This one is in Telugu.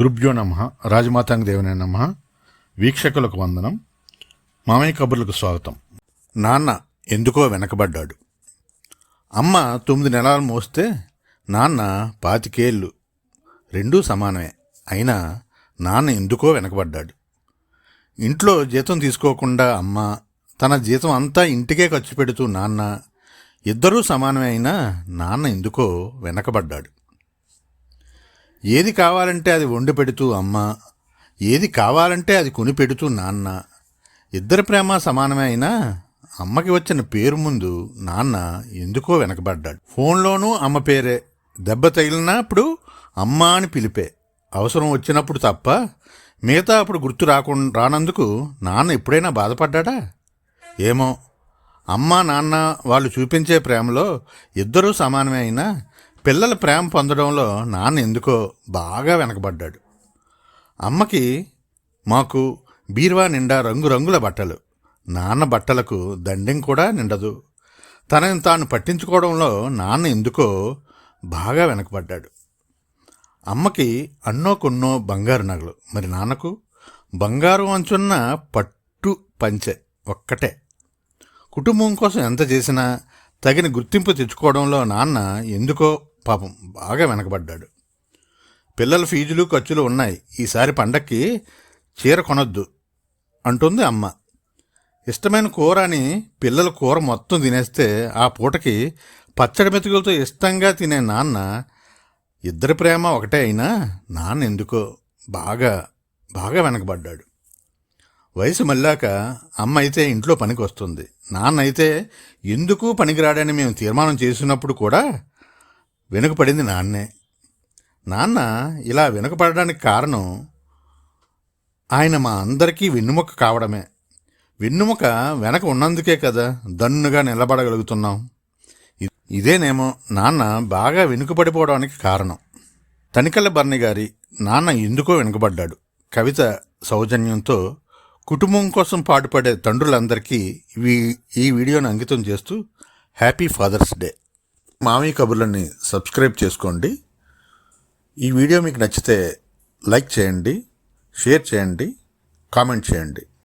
గురుభ్యో నమ రాజమాతాంగ దేవునే నమ. వీక్షకులకు వందనం. మామయ్య కబుర్లకు స్వాగతం. నాన్న ఎందుకో వెనకబడ్డాడు. అమ్మ తొమ్మిది నెలలు మోస్తే నాన్న పాతికేళ్ళు. రెండూ సమానమే. అయినా నాన్న ఎందుకో వెనకబడ్డాడు. ఇంట్లో జీతం తీసుకోకుండా అమ్మ తన జీతం అంతా ఇంటికే ఖర్చు పెడుతూ నాన్న ఇద్దరూ సమానమే అయినా నాన్న ఎందుకో వెనకబడ్డాడు. ఏది కావాలంటే అది వండి పెడుతూ అమ్మ ఏది కావాలంటే అది కొని పెడుతూ నాన్న. ఇద్దరి ప్రేమ సమానమే అయినా అమ్మకి వచ్చిన పేరు ముందు నాన్న ఎందుకో వెనకబడ్డాడు. ఫోన్లోనూ అమ్మ పేరే. దెబ్బ తగిలినప్పుడు అమ్మ అని పిలిపే. అవసరం వచ్చినప్పుడు తప్ప మిగతా అప్పుడు గుర్తు రాకుండా రానందుకు నాన్న ఎప్పుడైనా బాధపడ్డా ఏమో. అమ్మ నాన్న వాళ్ళు చూపించే ప్రేమలో ఇద్దరూ సమానమే అయినా పిల్లల ప్రేమ పొందడంలో నాన్న ఎందుకో బాగా వెనకబడ్డాడు. అమ్మకి మాకు బీరువా నిండా రంగురంగుల బట్టలు. నాన్న బట్టలకు దండెం కూడా నిండదు. తనని తాను పట్టించుకోవడంలో నాన్న ఎందుకో బాగా వెనకబడ్డాడు. అమ్మకి అన్నో కొన్నో బంగారు నగలు. మరి నాన్నకు? బంగారు అంచున్న పట్టు పంచె ఒక్కటే. కుటుంబం కోసం ఎంత చేసినా తగిన గుర్తింపు తెచ్చుకోవడంలో నాన్న ఎందుకో పాపం బాగా వెనకబడ్డాడు. పిల్లల ఫీజులు ఖర్చులు ఉన్నాయి. ఈసారి పండక్కి చీర కొనొద్దు అంటుంది అమ్మ. ఇష్టమైన కూర అని పిల్లల కూర మొత్తం తినేస్తే ఆ పూటకి పచ్చడి మెతుకులతో ఇష్టంగా తినే నాన్న ఇద్దరి ప్రేమ ఒకటే అయినా నాన్న ఎందుకో బాగా బాగా వెనకబడ్డాడు. వయసు మళ్ళాక అమ్మ అయితే ఇంట్లో పనికి వస్తుంది నాన్న అయితే ఎందుకు పనికిరాడని మేము తీర్మానం చేసినప్పుడు కూడా వెనుకపడింది నాన్నే. నాన్న ఇలా వెనుకపడడానికి కారణం ఆయన మా అందరికీ వెన్నుముక కావడమే. వెన్నుముక వెనక ఉన్నందుకే కదా దన్నుగా నిలబడగలుగుతున్నాం. ఇదేనేమో నాన్న బాగా వెనుకపడిపోవడానికి కారణం. తనికల్ల బర్ణి గారి నాన్న ఎందుకో వెనుకబడ్డాడు. కవిత సౌజన్యంతో కుటుంబం కోసం పాటుపడే తండ్రులందరికీ ఈ వీడియోను అంకితం చేస్తూ హ్యాపీ ఫాదర్స్ డే. మామయ్య కబుర్లని సబ్స్క్రైబ్ చేసుకోండి. ఈ వీడియో మీకు నచ్చితే లైక్ చేయండి షేర్ చేయండి కామెంట్ చేయండి.